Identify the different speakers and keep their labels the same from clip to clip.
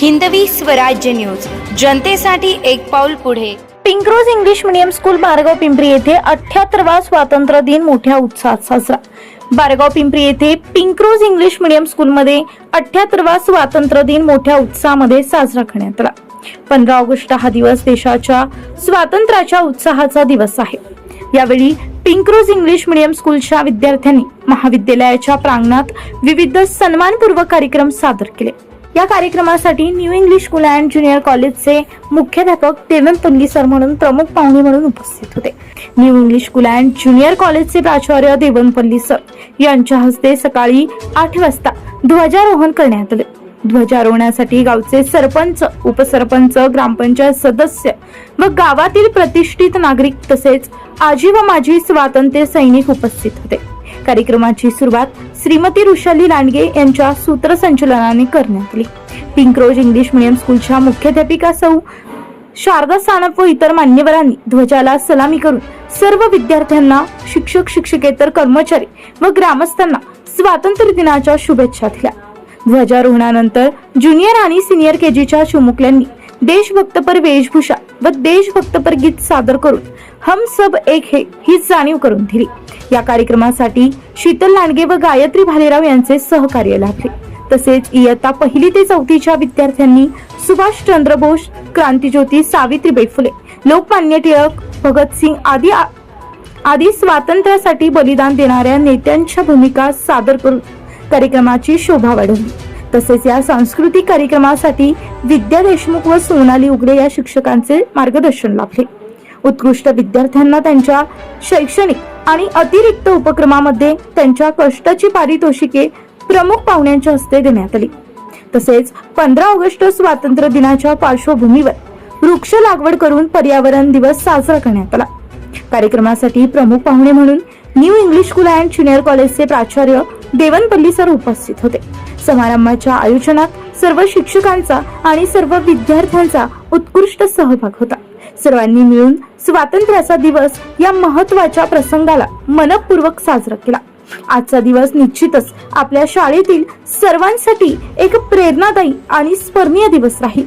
Speaker 1: Hindavi Swarajya news. जनतेसाठी एक पाऊल पुढे.
Speaker 2: Pinkrose English medium school Bargaon Pimpri येथे अठ्याहत्तरवा स्वातंत्र्य दिन मोठ्या उत्साहात साजरा. बारगाव पिंपरी येथे पिंक्रोज इंग्लिश मिडियम स्कूलमध्ये अठ्याहत्तरवा स्वातंत्र्य दिन मोठ्या उत्साहामध्ये साजरा करण्यात आला. पंधरा ऑगस्ट हा दिवस देशाच्या स्वातंत्र्याच्या उत्साहाचा दिवस आहे. यावेळी पिंक्रोज इंग्लिश मीडियम स्कूलच्या विद्यार्थ्यांनी महाविद्यालयाच्या प्रांगणात विविध सन्मानपूर्वक कार्यक्रम सादर केले. या कार्यक्रमासाठी new English school and junior कॉलेजचे मुख्याध्यापक देवंत पल्ली सर म्हणून प्रमुख पाहुणे म्हणून उपस्थित होते. New English school and junior कॉलेजचे प्राचार्य देवनपल्ली सर यांच्या हस्ते सकाळी आठ वाजता ध्वजारोहण करण्यात आले. ध्वजारोहणासाठी गावचे सरपंच उपसरपंच ग्रामपंचायत सदस्य व गावातील प्रतिष्ठित नागरिक तसेच आजी व माजी स्वातंत्र्य सैनिक उपस्थित होते. कार्यक्रमाची सुरुवात श्रीमती ऋषाली लांडगे यांच्या सूत्रसंचलनाने करण्यात आली. पिंक रोज इंग्लिश मिडियम स्कूलच्या मुख्याध्यापिका सौ शारदा सानप व इतर मान्यवरांनी ध्वजाला सलामी करून सर्व विद्यार्थ्यांना शिक्षक शिक्षकेतर कर्मचारी व ग्रामस्थांना स्वातंत्र्य दिनाच्या शुभेच्छा दिल्या. ध्वजारोहणानंतर ज्युनियर आणि सिनियर केजीच्या चिमुकल्यांनी देशभक्तपर वेशभूषा व देशभक्तपर गीत सादर करून हम सब एक हे ही जाणीव करून दिली. या कार्यक्रमासाठी शीतल लांडगे व गायत्री भालेराव यांचे सहकार्य लाभले. तसेच इयत्ता पहिली ते चौथीच्या विद्यार्थ्यांनी सुभाषचंद्र बोस क्रांतीज्योती सावित्रीबाई फुले लोकमान्य टिळक भगतसिंग आदी आदी स्वातंत्र्यासाठी बलिदान देणाऱ्या नेत्यांच्या भूमिका सादर करून कार्यक्रमाची शोभा वाढवली. तसेच या सांस्कृतिक कार्यक्रमासाठी विद्या देशमुख व सोनाली उगडे या शिक्षकांचे मार्गदर्शन लाभले. उत्कृष्ट विद्यार्थ्यांना त्यांच्या शैक्षणिक आणि अतिरिक्त उपक्रमामध्ये त्यांच्या कष्टाची पारितोषिके प्रमुख पाहुण्यांच्या हस्ते देण्यात आली. तसेच पंधरा ऑगस्ट स्वातंत्र्य दिनाच्या पार्श्वभूमीवर वृक्ष लागवड करून पर्यावरण दिवस साजरा करण्यात आला. कार्यक्रमासाठी प्रमुख पाहुणे म्हणून new English school and junior कॉलेजचे प्राचार्य देवनपल्ली सर उपस्थित होते. समारंभाच्या आयोजनात सर्व शिक्षकांचा आणि सर्व विद्यार्थ्यांचा उत्कृष्ट सहभाग होता. सर्वांनी मिळून स्वातंत्र्याचा दिवस या महत्त्वाच्या प्रसंगाला मनपूर्वक साजरा केला. आजचा दिवस निश्चितच आपल्या शाळेतील सर्वांसाठी एक प्रेरणादायी आणि स्मरणीय दिवस राहील.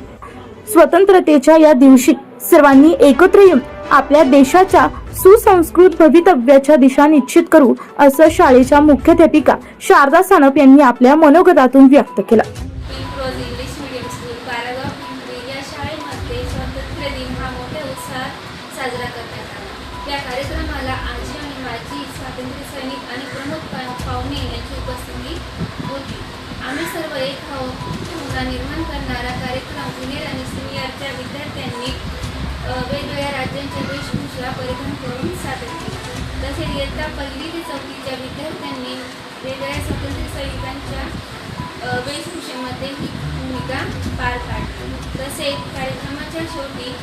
Speaker 2: स्वतंत्रतेच्या या दिवशी सर्वांनी एकत्र येऊन आपल्या देशाच्या सुसंस्कृत भवितव्याच्या दिशा निश्चित करू असं शाळेच्या मुख्याध्यापिका शारदा सानप यांनी आपल्या मनोगतातून व्यक्त केलं.
Speaker 3: साजरा करण्यात आला या कार्यक्रमाला आजी आणि स्वातंत्र्य सैनिक आणि प्रमुख पाहुणे यांची उपस्थिती होती आम्ही सर्व एक निर्माण करणारा कार्यक्रम ज्युनियर आणि सिनियरच्या विद्यार्थ्यांनी वेगवेगळ्या राज्यांच्या वेशभूषा परिधान करून सादर केली. तसेच इयत्ता पहिली ते चौथीच्या विद्यार्थ्यांनी वेगवेगळ्या स्वातंत्र्य सैनिकांच्या वेशभूषेमध्ये ही भूमिका पार पाडली. तसेच कार्यक्रमाच्या शेवटी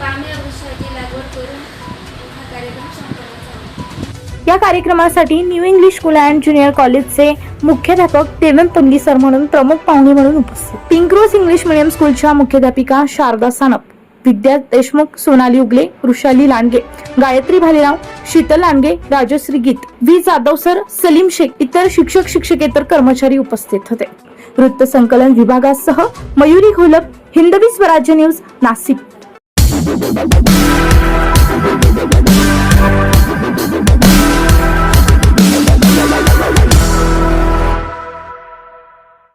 Speaker 3: पाम्या वृक्षाची लागवड करून हा कार्यक्रम संपन्न
Speaker 2: या कार्यक्रमासाठी new English school and junior कॉलेजचे मुख्याध्यापक देवेंद्र पल्ली सर म्हणून प्रमुख पाहुणे म्हणून उपस्थित. पिंकरोज इंग्लिश मिडियम स्कूलच्या मुख्याध्यापिका शारदा सानप. विद्या देशमुख सोनाली उगले वृषाली लांडगे गायत्री भालेराव शीतल लांडगे राजश्री गीत व्ही. जाधव सर सलीम शेख इतर शिक्षक शिक्षकेतर कर्मचारी उपस्थित होते. वृत्त संकलन विभागासह मयुरी घोलप हिंदवी स्वराज्य न्यूज नाशिक.